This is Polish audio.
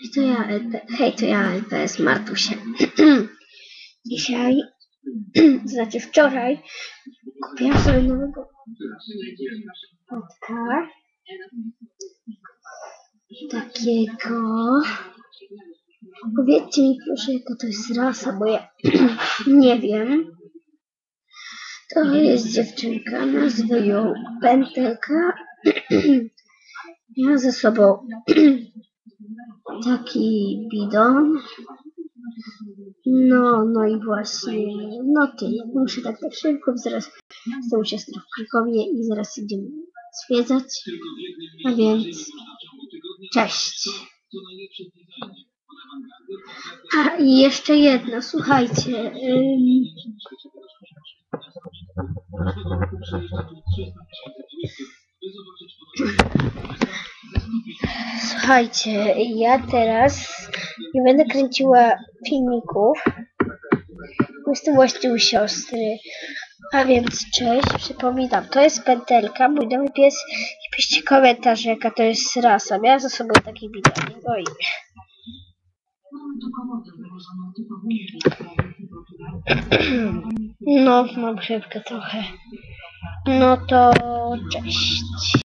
Hej, to ja, hej, to ja LPS Martusie. Dzisiaj, znaczy wczoraj, kupiłam sobie nowego kotka. Takiego. Powiedzcie mi proszę, jaka to jest rasa, bo ja nie wiem. To jest dziewczynka, nazwę ją Pętelka. Miała ze sobą taki bidon. No, no i właśnie, no tyle. Muszę tak tak szybko, zaraz jestem u siostry w Krakowie i zaraz idziemy zwiedzać. A więc, cześć. A i jeszcze jedno, słuchajcie. Ym, Słuchajcie, ja teraz nie będę kręciła filmików. Jestem właśnie u siostry. A więc cześć, przypominam, to jest pętelka, mój nowy pies i piszcie komentarze jaka to jest rasa. Miała ze sobą taki bidon. I no, mam grzywkę trochę. No to cześć.